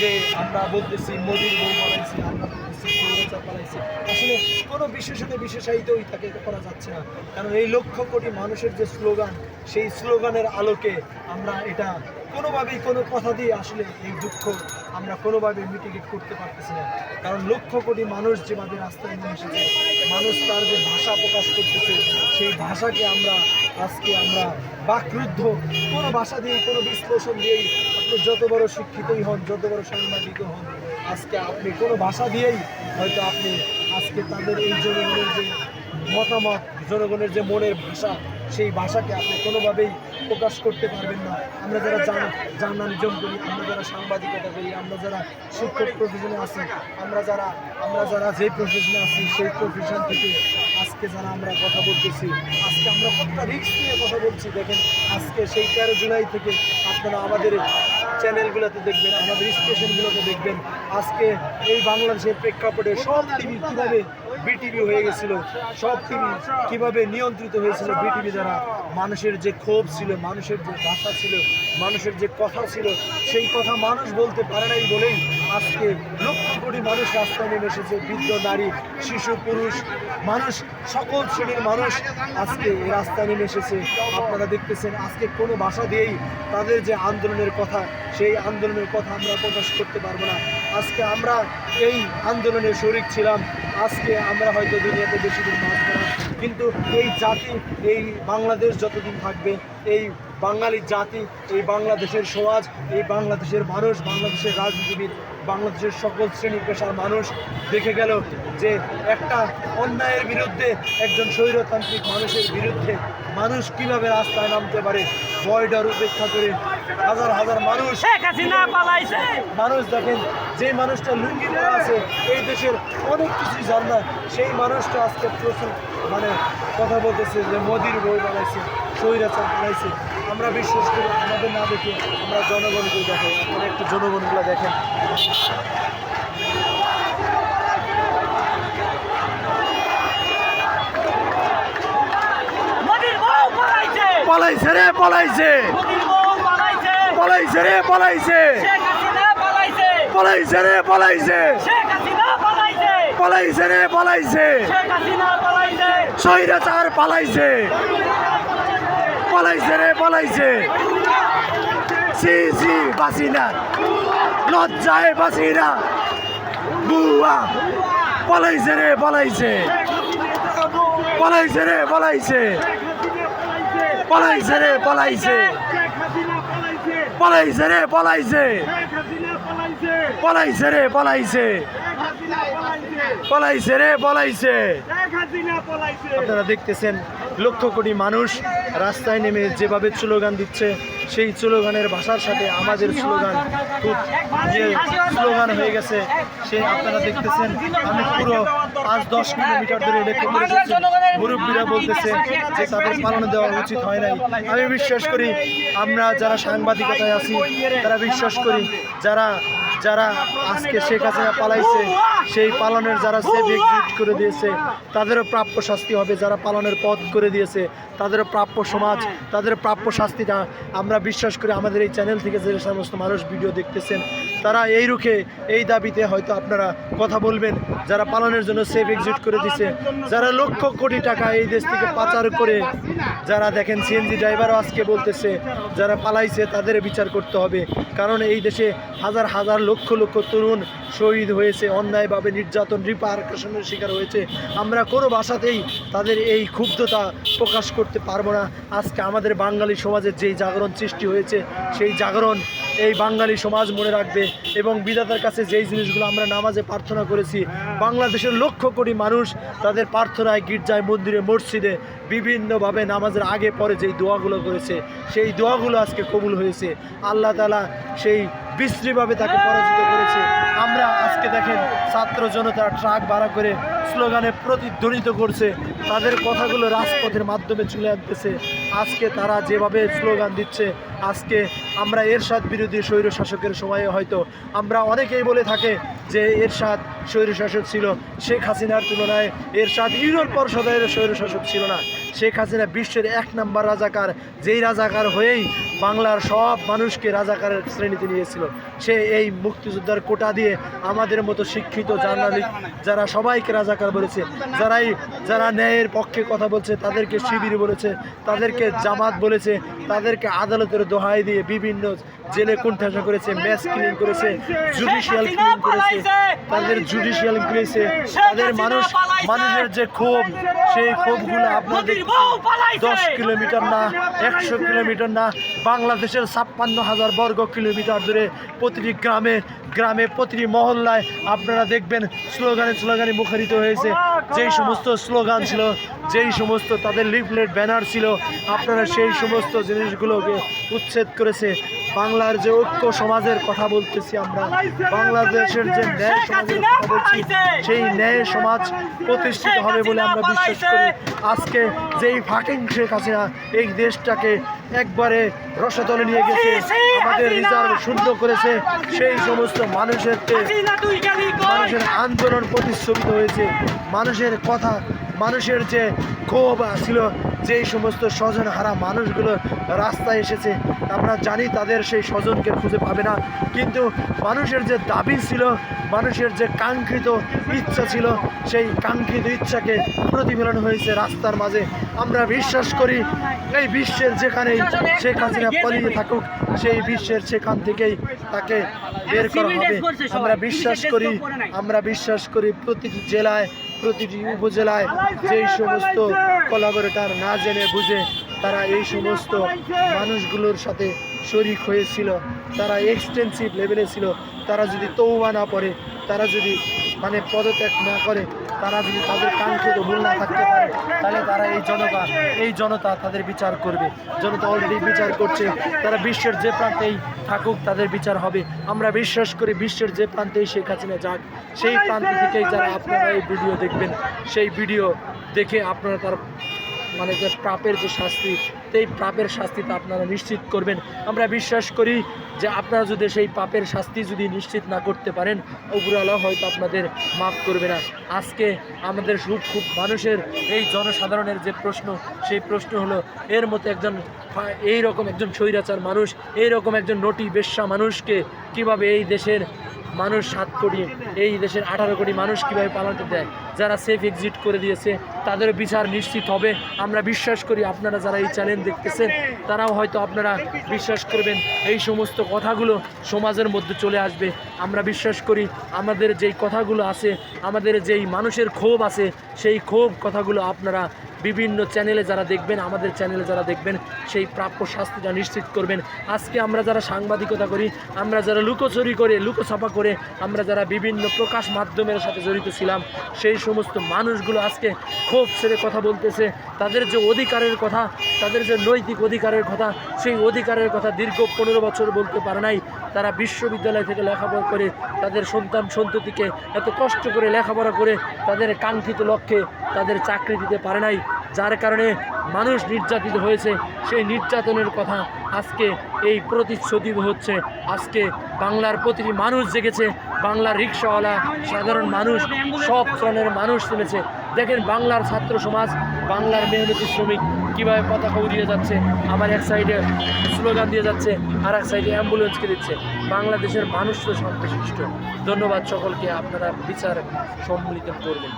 যে আমরা বলতেছি, মোদির বউ বানাইছি আমরা বলতেছি আসলে কোনো বিশেষণে বিশেষায়িতই তাকে করা যাচ্ছে না। কারণ এই লক্ষ কোটি মানুষের যে স্লোগান, সেই স্লোগানের আলোকে আমরা এটা কোনোভাবেই কোনো কথা দিয়ে আসলে এই দুঃখ আমরা কোনোভাবে মিটিগেট করতে পারতেছি না। কারণ লক্ষ কোটি মানুষ যেভাবে রাস্তায় নিয়ে এসেছে, মানুষ তার যে ভাষা প্রকাশ করতেছে, সেই ভাষাকে আমরা আজকে আমরা বাকরুদ্ধ। কোনো ভাষা দিয়ে কোনো বিশ্লেষণ দিয়েই আপনি যত বড় শিক্ষিতই হন, যত বড় সাংবাদিকও হন, আজকে আপনি কোনো ভাষা দিয়েই হয়তো আপনি আজকে তাদের এই জনগণের যে মতামত, জনগণের যে মনের ভাষা, সেই ভাষাকে আপনি কোনোভাবেই প্রকাশ করতে পারবেন না। আমরা যারা জার্নালিজম করি, আমরা যারা সাংবাদিকতা করি, আমরা যারা শিক্ষক প্রফেশনে আছি, আমরা যারা আমরা যারা যে প্রফেশনে আছি, সেই প্রফেশন থেকে আজকে যারা আমরা কথা বলতেছি, আজকে আমরা কতটা রিস্ক নিয়ে কথা বলছি, দেখেন, আজকে সেই তেরো জুলাই থেকে আপনারা আমাদের চ্যানেলগুলোতে দেখবেন, আমাদের স্টেশনগুলোতে দেখবেন, আজকে এই বাংলাদেশের প্রেক্ষাপটে সব টিভি কীভাবে বিটিভি হয়ে গেছিল। সব টিভি কীভাবে নিয়ন্ত্রিত হয়েছিল বিটিভি দ্বারা? মানুষের যে ক্ষোভ ছিল, মানুষের যে ভাষা ছিল, মানুষের যে কথা ছিল, সেই কথা মানুষ বলতে পারে নাই বলেই আজকে লক্ষ কোটি মানুষ রাস্তায় নেমে এসেছে, বৃদ্ধ, নারী, শিশু, পুরুষ, মানুষ, সকল শ্রেণির মানুষ আজকে রাস্তায় নেমে এসেছে। আপনারা দেখতেছেন, আজকে কোনো ভাষা দিয়েই তাদের যে আন্দোলনের কথা, সেই আন্দোলনের কথা আমরা প্রকাশ করতে পারব না। আজকে আমরা এই আন্দোলনে শরিক ছিলাম, আজকে আমরা হয়তো দুনিয়াতে বেশি দিন না কিন্তু এই জাতি, এই বাংলাদেশ যতদিন থাকবে, এই বাঙালি জাতি, এই বাংলাদেশের সমাজ, এই বাংলাদেশের মানুষ, বাংলাদেশের রাজনীতিবিদ বাংলাদেশের সকল শ্রেণি পেশার মানুষ দেখে গেল যে একটা অন্যায়ের বিরুদ্ধে একজন স্বৈরতান্ত্রিক মানুষের বিরুদ্ধে মানুষ কীভাবে রাস্তায় নামতে পারে বয়ডার উপেক্ষা করে হাজার হাজার মানুষ শেখ হাসিনা পালাইছে। মানুষ দেখেন যে মানুষটা লুঙ্গি পরা আছে এই দেশের অনেক কিছুই জান না। সেই মানুষটা আজকে প্রচুর মানে কথা বলতেছে যে মোদির বই বানাইছে স্বৈরাচার বানাইছে। আমরা বিশ্বাস করি আমাদের না দেখে আমরা জনগণকে দেখে আপনারা একটু জনগণগুলো দেখেন। পালাইছে রে পলাইছে। পালাইছে রে পলাইছে। পালাইছে। রে পলাইছে। পালাইছে। রে পলাইছে। স্বৈরাচার পালাইছে। পলাইছে রে পলাইছে। সি সি বাসিনা লজ্জায় বাসিনা বুয়া। পলাইছে রে পলাইছে। পলাইছে রে পলাইছে। পলাইছে রে পলাইছে। পলাইছে রে, পলাইছে। পলাইছে রে, পলাইছে। পলাইছে রে, পলাইছে। আপনারা দেখতেছেন লক্ষ কোটি মানুষ রাস্তায় নেমে যেভাবে স্লোগান দিচ্ছে। সেই স্লোগানের ভাষার সাথে আমাদের স্লোগান খুব যে স্লোগান হয়ে গেছে সেই আপনারা দেখতেছেন। আমি পুরো পাঁচ, দশ কিলোমিটার ধরে করে মুরব্বীরা বলতেছে যে তাদের পালন দেওয়া উচিত হয় নাই। আমি বিশ্বাস করি, আমরা যারা সাংবাদিকতায় আছি, তারা বিশ্বাস করি, যারা যারা আজকে শেখ হাসিনা পালাইছে, সেই পালনের যারা সেফ এক্সিট করে দিয়েছে, তাদেরও প্রাপ্য শাস্তি হবে। যারা পালনের পথ করে দিয়েছে, তাদেরও প্রাপ্য সমাজ, তাদের প্রাপ্য শাস্তিটা আমরা বিশ্বাস করি আমাদের এই চ্যানেল থেকে যে সমস্ত মানুষ ভিডিও দেখতেছেন, তারা এই রুখে, এই দাবিতে হয়তো আপনারা কথা বলবেন। যারা পালনের জন্য সেফ এক্সিট করে দিছে, যারা লক্ষ কোটি টাকা এই দেশ থেকে পাচার করে, যারা দেখেন সিএনজি ড্রাইভারও আজকে বলতেছে, যারা পালাইছে তাদের বিচার করতে হবে। কারণ এই দেশে হাজার হাজার লক্ষ লক্ষ তরুণ শহীদ হয়েছে, অন্যায়ভাবে নির্যাতন রিপারকেশনের শিকার হয়েছে। আমরা কোনো ভাষাতেই তাদের এই ক্ষুব্ধতা প্রকাশ করতে পারব না। আজকে আমাদের বাঙালি সমাজের যেই জাগরণ সৃষ্টি হয়েছে, সেই জাগরণ এই বাঙালি সমাজ মনে রাখবে এবং বিধাতার কাছে যেই জিনিসগুলো আমরা নামাজে প্রার্থনা করেছি, বাংলাদেশের লক্ষ কোটি মানুষ তাদের প্রার্থনায় গির্জায়, মন্দিরে, মসজিদে বিভিন্নভাবে নামাজের আগে পরে যেই দোয়াগুলো করেছে, সেই দোয়াগুলো আজকে কবুল হয়েছে। আল্লাহ তালা সেই বিশ্রীভাবে তাকে পরাজিত করেছে। আমরা আজকে দেখেন ছাত্র জনতা ট্রাক ভাড়া করে স্লোগানে প্রতিধ্বনিত করছে। তাদের কথাগুলো রাজপথের মাধ্যমে চলে আনতেছে আজকে তারা যেভাবে স্লোগান দিচ্ছে, আজকে আমরা এরশাদ বিরোধী স্বৈর শাসকের সময়ে হয়তো আমরা অনেকেই বলে থাকে যে এরশাদ স্বৈর শাসক ছিল, শেখ হাসিনার তুলনায় এরশাদ ইউরোপ পরিষদের স্বৈর শাসক ছিল না। শেখ হাসিনা বিশ্বের এক নাম্বার রাজাকার, যেই রাজাকার হয়েই বাংলার সব মানুষকে রাজাকারের শ্রেণীতে নিয়েছিল, সে এই মুক্তিযোদ্ধার কোটা দিয়ে আমাদের মতো শিক্ষিত জার্নালিস্ট যারা সবাইকে রাজাকার বলেছে, যারাই, যারা ন্যায়ের পক্ষে কথা বলছে, তাদেরকে শিবির বলেছে, তাদেরকে জামাত বলেছে, তাদেরকে আদালতের দোহাই দিয়ে বিভিন্ন জেলে কুণ্ঠাসা করেছে ম্যাচ ক্লিন করেছে জুডিশিয়াল ক্লিন করেছে, তাদের জুডিশিয়াল করেছে তাদের মানুষ, মানুষের যে ক্ষোভ, সেই ক্ষোভগুলো আপনাদের দশ কিলোমিটার না একশো কিলোমিটার না বাংলাদেশের ছাপ্পান্ন হাজার বর্গ কিলোমিটার দূরে প্রতিটি গ্রামে গ্রামে প্রতিটি মহল্লায় আপনারা দেখবেন স্লোগানে স্লোগানে মুখরিত হয়েছে। যেই সমস্ত স্লোগান ছিল যেই সমস্ত তাদের লিফলেট ব্যানার ছিল আপনারা সেই সমস্ত জিনিসগুলোকে উচ্ছেদ করেছে। বাংলার যে ঐক্য সমাজের কথা বলতেছি আমরা বাংলাদেশের যে ন্যায় সমাজের কথা বলছি সেই ন্যায় সমাজ প্রতিষ্ঠিত হবে বলে আমরা বিশ্বাস করি। আজকে যেই ফাটিং শেখ হাসিনা এই দেশটাকে একবারে রসাতলে নিয়ে গেছে। আমাদের রিজার্ভ শূন্য করেছে। সেই সমস্ত মানুষের মানুষের আন্দোলন প্রতিশ্রুত হয়েছে। মানুষের কথা মানুষের যে ক্ষোভ ছিল যেই সমস্ত স্বজন হারা মানুষগুলো রাস্তায় এসেছে। আমরা জানি তাদের সেই স্বজনকে খুঁজে পাবে না। কিন্তু মানুষের যে দাবি ছিল, মানুষের যে কাঙ্ক্ষিত ইচ্ছা ছিল, সেই কাঙ্ক্ষিত ইচ্ছাকে প্রতিফলন হয়েছে রাস্তার মাঝে। আমরা বিশ্বাস করি, এই বিশ্বের যেখানেই শেখ হাসিনা পালিয়ে থাকুক, সেই বিশ্বের সেখান থেকেই তাকে বের করা হবে। আমরা বিশ্বাস করি, আমরা বিশ্বাস করি প্রতিটি জেলায় প্রতিটি উপজেলায় যেই সমস্ত কলাবরেটার না জেনে বুঝে তারা এই সমস্ত মানুষগুলোর সাথে শরিক হয়েছিল, তারা এক্সটেন্সিভ লেভেলে ছিল, তারা যদি তৌবা না পড়ে তারা যদি মানে পদত্যাগ না করে তারা যদি তাদের কাঙ্ক্ষিত ভুল না থাকতে পারে, তাহলে তারা এই জনতা এই জনতা তাদের বিচার করবে। জনতা অলরেডি বিচার করছে, তারা বিশ্বের যে প্রান্তেই থাকুক তাদের বিচার হবে। আমরা বিশ্বাস করি বিশ্বের যে প্রান্তেই শেখ হাসিনা যাক, সেই প্রান্ত থেকেই যারা আপনারা এই ভিডিও দেখবেন, সেই ভিডিও দেখে আপনারা তার মানে যে প্রাপের যে শাস্তি সেই প্রাপের শাস্তিটা আপনারা নিশ্চিত করবেন। আমরা বিশ্বাস করি যে আপনারা যদি সেই পাপের শাস্তি যদি নিশ্চিত না করতে পারেন উপরালা হয়তো আপনাদের মাফ করবে না। আজকে আমাদের সুখ খুব মানুষের, এই জনসাধারণের যে প্রশ্ন, সেই প্রশ্ন হলো, এর মতো একজন এই রকম একজন স্বৈরাচার মানুষ এই রকম একজন নটি বেশ্যা মানুষকে কীভাবে এই দেশের মানুষ সাত কোটি, এই দেশের আঠারো কোটি মানুষ কীভাবে পালাতে দেয়? যারা সেফ এক্সিট করে দিয়েছে, তাদের বিচার নিশ্চিত হবে। আমরা বিশ্বাস করি আপনারা যারা এই চ্যানেল দেখতেছেন, তারাও হয়তো আপনারা বিশ্বাস করবেন। এই সমস্ত কথাগুলো সমাজের মধ্যে চলে আসবে। আমরা বিশ্বাস করি আমাদের যেই কথাগুলো আছে, আমাদের যেই মানুষের ক্ষোভ আছে, সেই ক্ষোভ কথাগুলো আপনারা বিভিন্ন চ্যানেলে যারা দেখবেন, আমাদের চ্যানেলে যারা দেখবেন, সেই প্রাপ্য শাস্তিটা নিশ্চিত করবেন। আজকে আমরা যারা সাংবাদিকতা করি, আমরা যারা লুকোচুরি করে, লুকোছাপা করে, আমরা যারা বিভিন্ন প্রকাশ মাধ্যমের সাথে জড়িত ছিলাম, সেই সমস্ত মানুষগুলো আজকে ক্ষোভ ছেড়ে কথা বলতেছে। তাদের যে অধিকারের কথা, তাদের যে নৈতিক অধিকারের কথা, সেই অধিকারের কথা দীর্ঘ পনেরো বছর বলতে পারে নাই। তারা বিশ্ববিদ্যালয় থেকে লেখাপড়া করে তাদের সন্তান সন্ততিকে এত কষ্ট করে লেখাপড়া করে তাদের কাঙ্ক্ষিত লক্ষ্যে তাদের চাকরি দিতে পারে নাই। যার কারণে মানুষ নির্যাতিত হয়েছে। সেই নির্যাতনের কথা আজকে এই প্রতিশ্রুতি হচ্ছে। আজকে বাংলার প্রতিটি মানুষ জেগেছে। বাংলার রিক্সাওয়ালা, সাধারণ মানুষ, সব শ্রেণির মানুষ তুলেছে। দেখেন বাংলার ছাত্র সমাজ, বাংলার মেহনতি শ্রমিক কীভাবে পতাকা উড়িয়ে যাচ্ছে, আবার এক সাইডে স্লোগান দিয়ে যাচ্ছে আর এক সাইডে অ্যাম্বুলেন্সকে দিচ্ছে। বাংলাদেশের মানুষ তো সন্তুষ্ট ধন্যবাদ সকলকে, আপনারা বিচার সম্মিলিত করবেন।